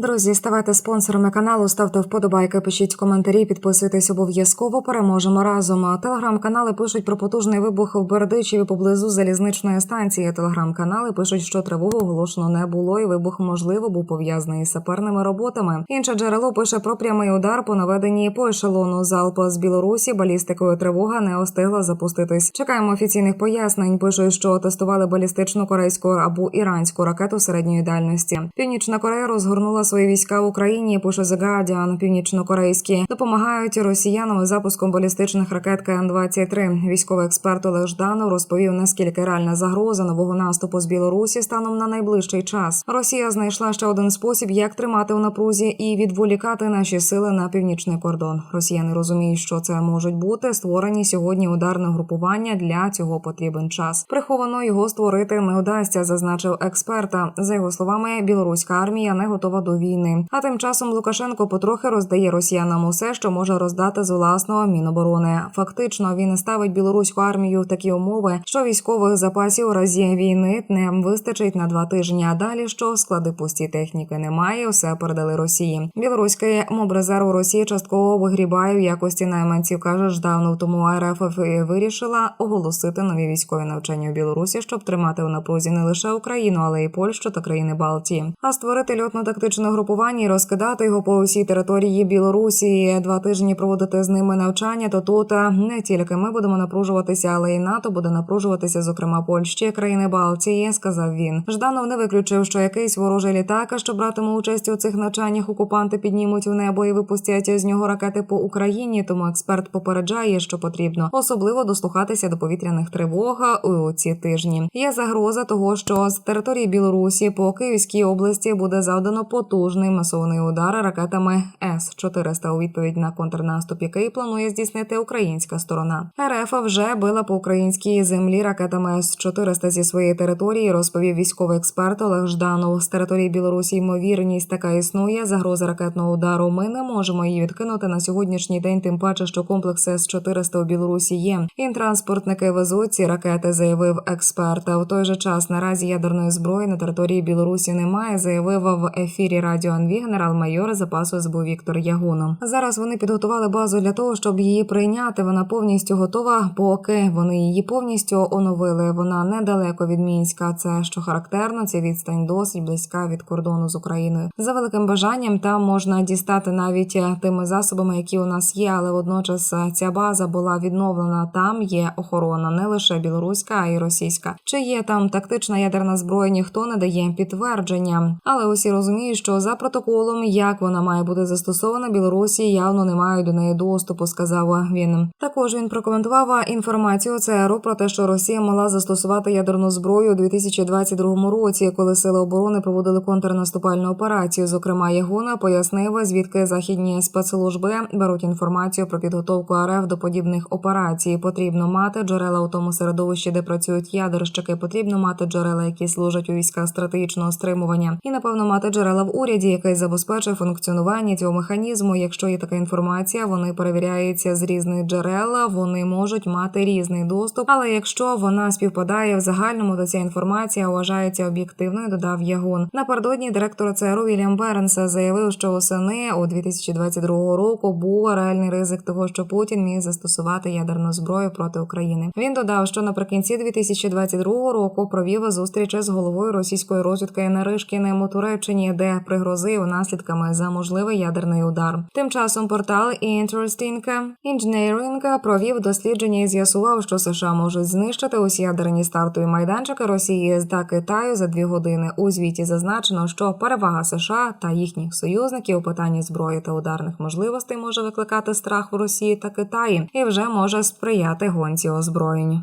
Друзі, ставайте спонсорами каналу, ставте вподобайки, пишіть коментарі, підписуйтесь обов'язково. Переможемо разом. Телеграм-канали пишуть про потужний вибух в Бердичеві поблизу залізничної станції. Телеграм-канали пишуть, що тривогу оголошено не було, і вибух можливо був пов'язаний із саперними роботами. Інше джерело пише про прямий удар по наведенні по ешелону залпу з Білорусі. Балістикою тривога не остигла запуститись. Чекаємо офіційних пояснень. Пишуть, що тестували балістичну корейську або іранську ракету середньої дальності. Північна Корея розгорнула свої війська в Україні. Пише The Guardian, північно-корейські допомагають росіянам із запуском балістичних ракет КН-23. Військовий експерт Олег Жданов розповів, наскільки реальна загроза нового наступу з Білорусі станом на найближчий час. Росія знайшла ще один спосіб, як тримати у напрузі і відволікати наші сили на північний кордон. Росіяни розуміють, що це можуть бути створені сьогодні ударне групування. Для цього потрібен час. Приховано його створити не вдасться, зазначив експерта. За його словами, білоруська армія не готова до війни. А тим часом Лукашенко потрохи роздає росіянам усе, що може роздати з власного міноборони. Фактично він ставить білоруську армію в такі умови, що військових запасів у разі війни не вистачить на два тижні. А далі що склади пусті техніки немає. Все передали Росії. Білоруський мобрезерв Росії частково вигрібає в якості найманців. каже Жданов. Тому РФ вирішила оголосити нові військові навчання в Білорусі, щоб тримати у напрузі не лише Україну, але й Польщу та країни Балтії. А створити льотно-тактичне групування і розкидати його по усій території Білорусі. Два тижні проводити з ними навчання. То тут не тільки ми будемо напружуватися, але й НАТО буде напружуватися, зокрема Польщі, країни Балтії. Сказав він. Жданов не виключив, що якийсь ворожий літак, що братиме участь у цих навчаннях, окупанти піднімуть в небо і випустять з нього ракети по Україні. Тому експерт попереджає, що потрібно особливо дослухатися до повітряних тривог у ці тижні. Є загроза того, що з території Білорусі по Київській області буде завдано потужний масований удар ракетами С 400 у відповідь на контрнаступ, який планує здійснити українська сторона. РФ вже била по українській землі ракетами С 400 зі своєї території. Розповів військовий експерт Олег Жданов. З території Білорусі ймовірність така існує. Загроза ракетного удару. Ми не можемо її відкинути на сьогоднішній день. Тим паче, що комплекс С 400 у Білорусі є. Інтранспортники везуть ці ракети, заявив експерт. А в той же час наразі ядерної зброї на території Білорусі немає. Заявив в ефірі Радіо НВ генерал-майор запасу СБУ Віктор Ягуно. Зараз вони підготували базу для того, щоб її прийняти. Вона повністю готова, поки вони її повністю оновили. Вона недалеко від мінська. Це що характерно, ця відстань досить близька від кордону з Україною. За великим бажанням там можна дістати навіть е, тими засобами, які у нас є, але водночас е, ця база була відновлена. Там є охорона, не лише білоруська, а й російська. Чи є там тактична ядерна зброя? Ніхто не дає підтвердження, але усі розуміють, що за протоколом, як вона має бути застосована, Білорусі явно не мають до неї доступу. Сказав він. Також він прокоментував інформацію ЦРУ про те, що Росія мала застосувати ядерну зброю у 2022 році, коли сили оборони проводили контрнаступальну операцію. Зокрема, Ягона пояснив, звідки західні спецслужби беруть інформацію про підготовку РФ до подібних операцій. Потрібно мати джерела у тому середовищі, де працюють ядерщики. Потрібно мати джерела, які служать у військах стратегічного стримування, і напевно мати джерела в уряді, який забезпечує функціонування цього механізму. Якщо є така інформація, вони перевіряються з різних джерел. Вони можуть мати різний доступ. Але якщо вона співпадає в загальному, то ця інформація вважається об'єктивною. Додав Ягун. Напередодні директор ЦРУ Вільям Бернса заявив, що восени у 2022 року був реальний ризик того, що Путін міг застосувати ядерну зброю проти України. Він додав, що наприкінці 2022 року провів зустріч з головою російської розвідки Наришкіним у Туреччині, де пригрозив наслідками за можливий ядерний удар. Тим часом портал Interesting Engineering провів дослідження і з'ясував, що США можуть знищити усі ядерні стартові майданчики Росії та Китаю за дві години. У звіті зазначено, що перевага США та їхніх союзників у питанні зброї та ударних можливостей може викликати страх в Росії та Китаї і вже може сприяти гонці озброєнь.